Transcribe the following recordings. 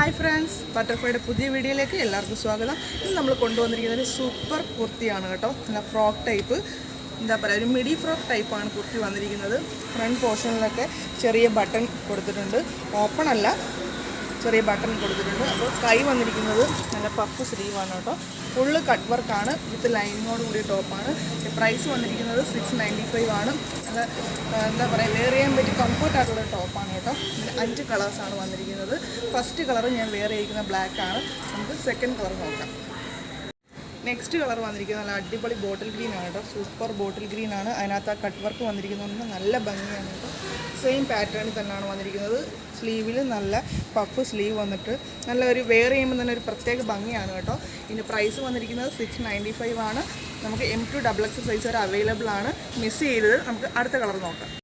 Hi friends. ബട്ടർഫ്ലൈയുടെ പുതിയ വീഡിയോയിലേക്ക് എല്ലാവർക്കും സ്വാഗതം. ഇന്ന് നമ്മൾ കൊണ്ടുവന്നിരിക്കുന്നത് ഒരു സൂപ്പർ കുർത്തിയാണ് കേട്ടോ. നല്ല ഫ്രോക്ക് ടൈപ്പ്. എന്താ പറയുക ഒരു മിഡി ഫ്രോക്ക് ടൈപ്പാണ് കുർത്തി വന്നിരിക്കുന്നത്. ഫ്രണ്ട് പോർഷനിലൊക്കെ ചെറിയ ബട്ടൺ കൊടുത്തിട്ടുണ്ട്. ഓപ്പൺ അല്ല ചെറിയ ബട്ടൺ കൊടുത്തിട്ടുണ്ട്. അപ്പോൾ കൈ വന്നിരിക്കുന്നത് നല്ല പഫ് സ്ലീവാണ് കേട്ടോ. ഫുള്ള് കട്ട് വർക്കാണ് വിത്ത് ലൈനിങ്ങോട് കൂടിയ ടോപ്പാണ് പ്രൈസ് വന്നിരിക്കുന്നത് സിക്സ് നയന്റി ഫൈവ് ആണ്. നല്ല എന്താ പറയുക വെയർ ചെയ്യാൻ പറ്റി കംഫർട്ടായിട്ടുള്ള ടോപ്പാണ് കേട്ടോ. ഇതിൽ അഞ്ച് കളേഴ്സാണ് വന്നിരിക്കുന്നത്. ഫസ്റ്റ് കളർ ഞാൻ വെയർ ചെയ്യിക്കുന്ന ബ്ലാക്ക് ആണ്. നമുക്ക് സെക്കൻഡ് കളർ നോക്കാം. നെക്സ്റ്റ് കളർ വന്നിരിക്കുന്നത് നല്ല അടിപൊളി ബോട്ടിൽ ഗ്രീൻ ആണ് കേട്ടോ. സൂപ്പർ ബോട്ടിൽ ഗ്രീൻ ആണ്. അതിനകത്ത് ആ കട്ട് വർക്ക് വന്നിരിക്കുന്നതുകൊണ്ട് നല്ല ഭംഗിയാണ് കേട്ടോ. സെയിം പാറ്റേണിൽ തന്നെയാണ് വന്നിരിക്കുന്നത്. സ്ലീവിൽ നല്ല പഫ് സ്ലീവ് വന്നിട്ട് നല്ല ഒരു വെയർ ചെയ്യുമ്പോൾ തന്നെ ഒരു പ്രത്യേക ഭംഗിയാണ് കേട്ടോ. ഇതിന്റെ പ്രൈസ് വന്നിരിക്കുന്നത് സിക്സ് നയന്റി ഫൈവ് ആണ്. നമുക്ക് M to double X size വരെ അവൈലബിൾ ആണ്. മിസ് ചെയ്തത്. നമുക്ക് അടുത്ത കളർ നോക്കാം.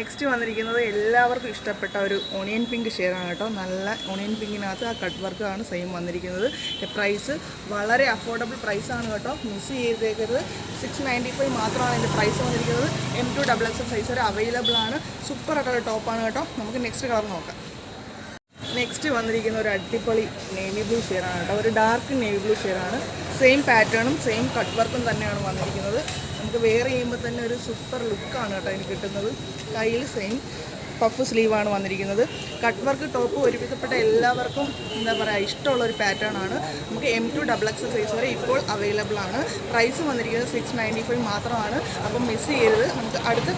നെക്സ്റ്റ് വന്നിരിക്കുന്നത് എല്ലാവർക്കും ഇഷ്ടപ്പെട്ട ഒരു ഓണിയൻ പിങ്ക് ഷെയറാണ് കേട്ടോ. നല്ല ഓണിയൻ പിങ്കിനകത്ത് ആ കട്ട് വർക്കാണ് സെയിം വന്നിരിക്കുന്നത്. പ്രൈസ് വളരെ അഫോർഡബിൾ പ്രൈസാണ് കേട്ടോ. മിസ് ചെയ്തേക്കരുത്. സിക്സ് നയന്റി ഫൈവ് മാത്രമാണ് ഇതിന്റെ പ്രൈസ് വന്നിരിക്കുന്നത്. M to double X size വരെ അവൈലബിൾ ആണ്. സൂപ്പർ ആയിട്ടുള്ള ടോപ്പാണ് കേട്ടോ. നമുക്ക് നെക്സ്റ്റ് കളർ നോക്കാം. നെക്സ്റ്റ് വന്നിരിക്കുന്ന ഒരു അടിപൊളി നേവി ബ്ലൂ ഷെയറാണ് കേട്ടോ. ഒരു ഡാർക്ക് നേവി ബ്ലൂ ഷെയറാണ് സെയിം പാറ്റേണും സെയിം കട്ട് വർക്കും തന്നെയാണ് വന്നിരിക്കുന്നത്. നമുക്ക് വെയർ ചെയ്യുമ്പോൾ തന്നെ ഒരു സൂപ്പർ ലുക്കാണ് കേട്ടോ എനിക്ക് കിട്ടുന്നത്. കയ്യിൽ സെയിം പഫ് സ്ലീവാണ് വന്നിരിക്കുന്നത്. കട്ട് വർക്ക് ടോപ്പ് ഒരുവിധപ്പെട്ട എല്ലാവർക്കും എന്താ പറയുക ഇഷ്ടമുള്ള ഒരു പാറ്റേൺ ആണ്. നമുക്ക് M to double X size വരെ ഇപ്പോൾ അവൈലബിൾ ആണ്. പ്രൈസ് വന്നിരിക്കുന്നത് സിക്സ് നയന്റി ഫൈവ് മാത്രമാണ്. അപ്പം മിസ് ചെയ്യരുത്. നമുക്ക് അടുത്ത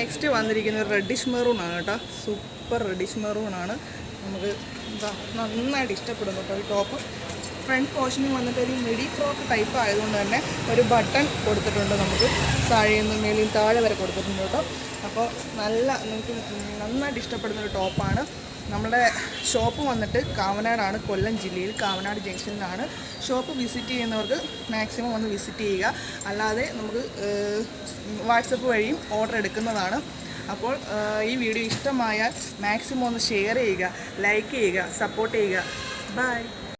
നെക്സ്റ്റ് വന്നിരിക്കുന്നത് റെഡിഷ് മെറൂൺ ആണ് കേട്ടോ. സൂപ്പർ റെഡിഷ് മെറൂൺ ആണ്. നമുക്ക് എന്താ നന്നായിട്ട് ഇഷ്ടപ്പെടുന്നു കേട്ടോ ഈ ടോപ്പ് ഫ്രണ്ട് പോർഷനിൽ വന്നിട്ട് ഒരു മിഡി ഫ്രോക്ക് ടൈപ്പ് ആയതുകൊണ്ട് തന്നെ ഒരു ബട്ടൺ കൊടുത്തിട്ടുണ്ട് നമുക്ക്. താഴെ നിന്ന് മേലിൽ താഴെ വരെ കൊടുത്തിട്ടുണ്ട് കേട്ടോ. അപ്പോൾ നല്ല നമുക്ക് നന്നായിട്ട് ഇഷ്ടപ്പെടുന്ന ഒരു ടോപ്പാണ് നമ്മുടെ ഷോപ്പ് വന്നിട്ട് കാവനാടാണ് കൊല്ലം ജില്ലയിൽ കാവനാട് ജംഗ്ഷനിലാണ് ഷോപ്പ് വിസിറ്റ് ചെയ്യുന്നവർക്ക് മാക്സിമം ഒന്ന് വിസിറ്റ് ചെയ്യുക. അല്ലാതെ നമുക്ക് വാട്സപ്പ് വഴിയും ഓർഡർ എടുക്കുന്നതാണ്. അപ്പോൾ ഈ വീഡിയോ ഇഷ്ടമായാൽ മാക്സിമം ഒന്ന് ഷെയർ ചെയ്യുക ലൈക്ക് ചെയ്യുക സപ്പോർട്ട് ചെയ്യുക. ബൈ